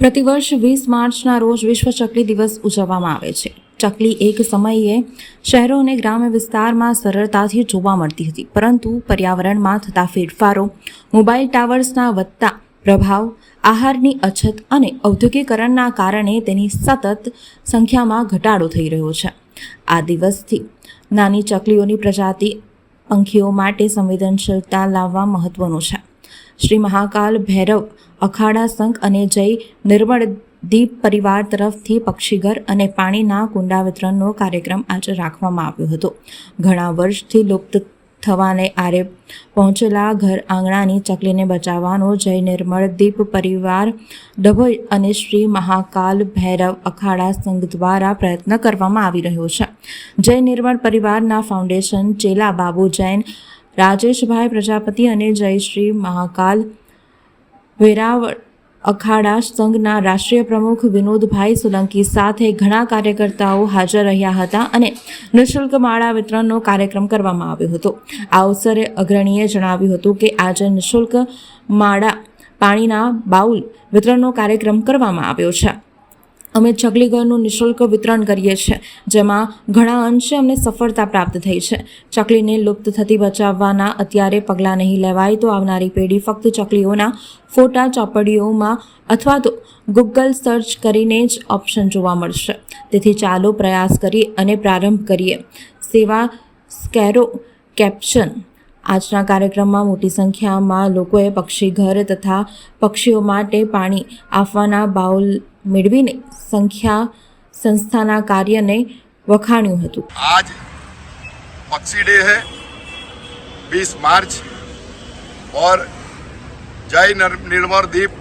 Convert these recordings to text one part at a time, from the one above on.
પ્રતિવર્ષ વીસ માર્ચના રોજ વિશ્વ ચકલી દિવસ ઉજવવામાં આવે છે. ચકલી એક સમયે શહેરો અને ગ્રામ્ય વિસ્તારમાં સરળતાથી જોવા મળતી હતી, પરંતુ પર્યાવરણમાં થતા ફેરફારો, મોબાઈલ ટાવર્સના વધતા પ્રભાવ, આહારની અછત અને ઔદ્યોગિકરણના કારણે તેની સતત સંખ્યામાં ઘટાડો થઈ રહ્યો છે. આ દિવસથી નાની ચકલીઓની પ્રજાતિ પંખીઓ માટે સંવેદનશીલતા લાવવા મહત્વનું છે. શ્રી મહાકાલ ભૈરવ અખાડા સંઘ અને જય નિર્મળ દીપ પરિવાર તરફથી પક્ષીઘર અને પાણીના કુંડા વિતરણનો કાર્યક્રમ આજે રાખવામાં આવ્યો હતો. ઘણા વર્ષથી લુપ્ત થવાને આરે પહોંચેલા ઘર આંગણાની ચકલીને બચાવવાનો જય નિર્મળ દીપ પરિવાર ડભોઈ અને શ્રી મહાકાલ ભૈરવ અખાડા સંઘ દ્વારા પ્રયત્ન કરવામાં આવી રહ્યો છે. જય નિર્મળ પરિવારના ફાઉન્ડેશન ચેલા બાબુ જૈન રાજેશભાઈ પ્રજાપતિ અને જયશ્રી મહાકાલ. વેરાવળ અખાડા સંઘના રાષ્ટ્રીય પ્રમુખ વિનોદભાઈ સોલંકી સાથે ઘણા કાર્યકર્તાઓ હાજર રહ્યા હતા અને નિઃશુલ્ક માળા વિતરણનો કાર્યક્રમ કરવામાં આવ્યો હતો. આ અવસરે અગ્રણીએ જણાવ્યું હતું કે આજે નિઃશુલ્ક માળા પાણીના બાઉલ વિતરણનો કાર્યક્રમ કરવામાં આવ્યો છે. અમે ચકલીગરનું નિઃશુલ્ક વિતરણ કરીએ છીએ, જેમાં ઘણા અંશે અમને સફળતા પ્રાપ્ત થઈ છે. ચકલીને લુપ્ત થતી બચાવવાના અત્યારે પગલાં નહીં લેવાય તો આવનારી પેઢી ફક્ત ચકલીઓના ફોટા, ચોપડીઓમાં અથવા તો ગૂગલ સર્ચ કરીને જ ઓપ્શન જોવા મળશે. તેથી ચાલો પ્રયાસ કરી અને પ્રારંભ કરીએ. સેવા સ્કેરો કેપ્શન આજના કાર્યક્રમમાં મોટી સંખ્યામાં લોકોએ પક્ષી ઘર તથા પક્ષીઓ માટે પાણી આપવાના બાઉલ મેળવીને સંખ્યા સંસ્થાના કાર્યને વખાણ્યું હતું आज पक्षी डे है 20 मार्च और जय नर- निर्मल दीप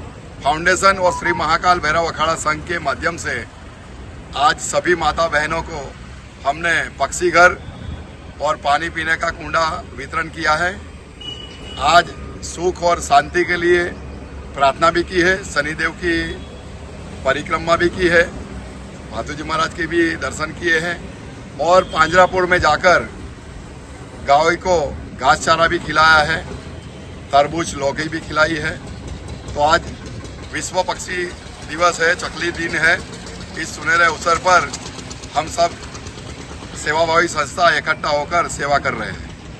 फाउंडेशन और श्री महाकाल भैरव अखाड़ा संघ के माध्यम से आज सभी माता बहनों को हमने पक्षी घर और पानी पीने का कुंडा वितरण किया है। आज सुख और शांति के लिए प्रार्थना भी की है, शनिदेव की परिक्रमा भी की है, माधुजी महाराज के भी दर्शन किए हैं और पांजरापुर में जाकर गाय को घास चारा भी खिलाया है, तरबूज, लौकी भी खिलाई है। तो आज विश्व पक्षी दिवस है, चकली दिन है। इस सुनहरे अवसर पर हम सब सेवाभावी संस्था इकट्ठा होकर सेवा कर रहे हैं